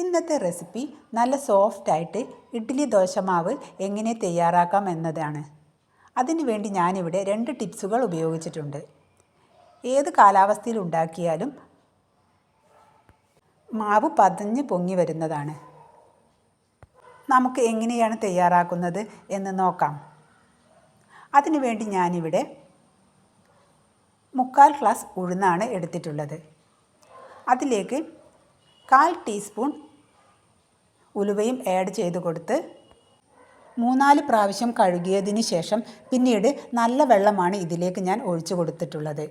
ഇന്നത്തെ റെസിപ്പി നല്ല സോഫ്റ്റായിട്ട് ഇഡ്ഡലി ദോശമാവ് എങ്ങനെ തയ്യാറാക്കാം എന്നതാണ്. അതിനു വേണ്ടി ഞാനിവിടെ രണ്ട് ടിപ്സുകൾ ഉപയോഗിച്ചിട്ടുണ്ട്. ഏത് കാലാവസ്ഥയിൽ ഉണ്ടാക്കിയാലും മാവ് പതഞ്ഞ് പൊങ്ങി വരുന്നതാണ്. നമുക്ക് എങ്ങനെയാണ് തയ്യാറാക്കുന്നത് എന്ന് നോക്കാം. അതിനു വേണ്ടി ഞാനിവിടെ മുക്കാൽ ഗ്ലാസ് ഉഴുന്നാണ് എടുത്തിട്ടുള്ളത്. അതിലേക്ക് കാൽ ടീസ്പൂൺ ഉലുവയും ആഡ് ചെയ്ത് കൊടുത്ത് മൂന്നാൽ പ്രാവശ്യം കഴുകിയതിന് ശേഷം പിന്നീട് നല്ല വെള്ളമാണ് ഇതിലേക്ക് ഞാൻ ഒഴിച്ചു കൊടുത്തിട്ടുള്ളത്.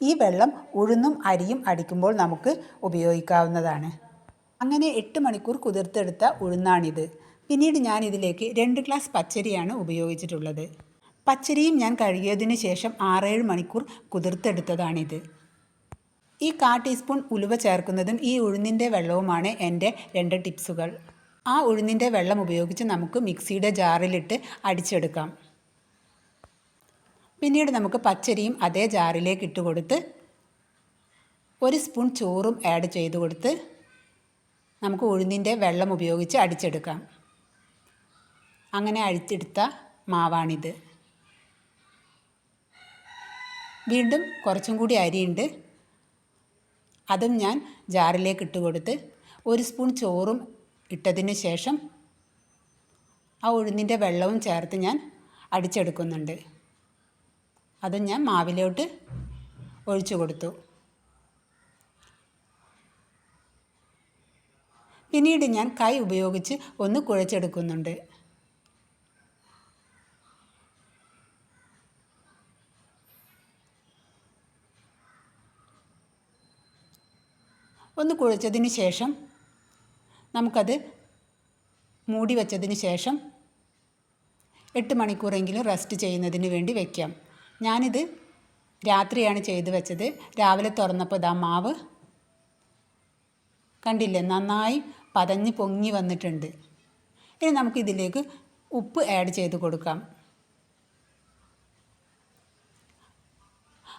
ഈ വെള്ളം ഉഴുന്നും അരിയും അടിക്കുമ്പോൾ നമുക്ക് ഉപയോഗിക്കാവുന്നതാണ്. അങ്ങനെ എട്ട് മണിക്കൂർ കുതിർത്തെടുത്ത ഉഴുന്നാണിത്. പിന്നീട് ഞാൻ ഇതിലേക്ക് രണ്ട് ഗ്ലാസ് പച്ചരിയാണ് ഉപയോഗിച്ചിട്ടുള്ളത്. പച്ചരിയും ഞാൻ കഴുകിയതിന് ശേഷം ആറേഴ് മണിക്കൂർ കുതിർത്തെടുത്തതാണിത്. ഈ കാ ടീസ്പൂൺ ഉലുവ ചേർക്കുന്നതും ഈ ഉഴുന്നിന്റെ വെള്ളവുമാണ് എന്റെ രണ്ട് ടിപ്സുകൾ. ആ ഉഴുന്നിന്റെ വെള്ളം ഉപയോഗിച്ച് നമുക്ക് മിക്സിയുടെ ജാറിലിട്ട് അടിച്ചെടുക്കാം. പിന്നീട് നമുക്ക് പച്ചരിയും അതേ ജാറിലേക്ക് ഇട്ട് കൊടുത്ത് ഒരു സ്പൂൺ ചോറും ആഡ് ചെയ്ത് കൊടുത്ത് നമുക്ക് ഉഴുന്നിന്റെ വെള്ളം ഉപയോഗിച്ച് അടിച്ചെടുക്കാം. അങ്ങനെ അഴിച്ചെടുത്ത മാവാണിത്. വീണ്ടും കുറച്ചും കൂടി അരിയുണ്ട്. അതും ഞാൻ ജാറിലേക്ക് ഇട്ട് കൊടുത്ത് ഒരു സ്പൂൺ ചോറും ഇട്ടതിന് ശേഷം ആ ഉഴുന്നിന്റെ വെള്ളവും ചേർത്ത് ഞാൻ അടിച്ചെടുക്കുന്നുണ്ട്. അതും ഞാൻ മാവിലോട്ട് ഒഴിച്ചു കൊടുത്തു. പിന്നീട് ഞാൻ കൈ ഉപയോഗിച്ച് ഒന്ന് കുഴച്ചെടുക്കുന്നുണ്ട്. ഒന്ന് കുഴച്ചതിന് ശേഷം നമുക്കത് മൂടി വെച്ചതിന് ശേഷം എട്ട് മണിക്കൂറെങ്കിലും റെസ്റ്റ് ചെയ്യുന്നതിന് വേണ്ടി വയ്ക്കാം ഞാനിത് രാത്രിയാണ് ചെയ്ത് വെച്ചത്. രാവിലെ തുറന്നപ്പോൾ ഇതാ മാവ് കണ്ടില്ലേ? നന്നായി പതഞ്ഞ് പൊങ്ങി വന്നിട്ടുണ്ട്. ഇനി നമുക്കിതിലേക്ക് ഉപ്പ് ആഡ് ചെയ്ത് കൊടുക്കാം.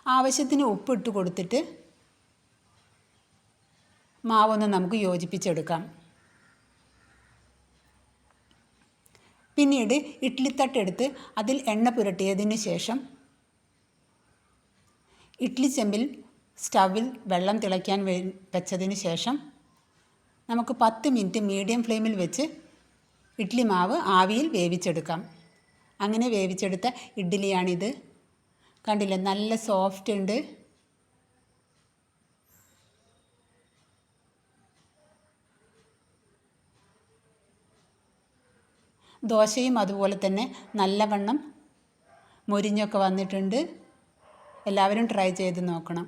ആവശ്യത്തിന് ഉപ്പ് ഇട്ട് കൊടുത്തിട്ട് മാവൊന്ന് നമുക്ക് യോജിപ്പിച്ചെടുക്കാം. പിന്നീട് ഇഡ്ഡലിത്തട്ടെടുത്ത് അതിൽ എണ്ണ പുരട്ടിയതിന് ശേഷം ഇഡ്ഡലി ചെമ്പിൽ സ്റ്റവിൽ വെള്ളം തിളയ്ക്കാൻ വെച്ചതിന് ശേഷം നമുക്ക് പത്ത് മിനിറ്റ് മീഡിയം ഫ്ലെയിമിൽ വെച്ച് ഇഡ്ഡലി മാവ് ആവിയിൽ വേവിച്ചെടുക്കാം. അങ്ങനെ വേവിച്ചെടുത്ത ഇഡ്ഡലിയാണിത് കണ്ടില്ലേ? നല്ല സോഫ്റ്റ് ഉണ്ട്. ദോശയും അതുപോലെ തന്നെ നല്ലവണ്ണം മൊരിഞ്ഞൊക്കെ വന്നിട്ടുണ്ട്. എല്ലാവരും ട്രൈ ചെയ്ത് നോക്കണം.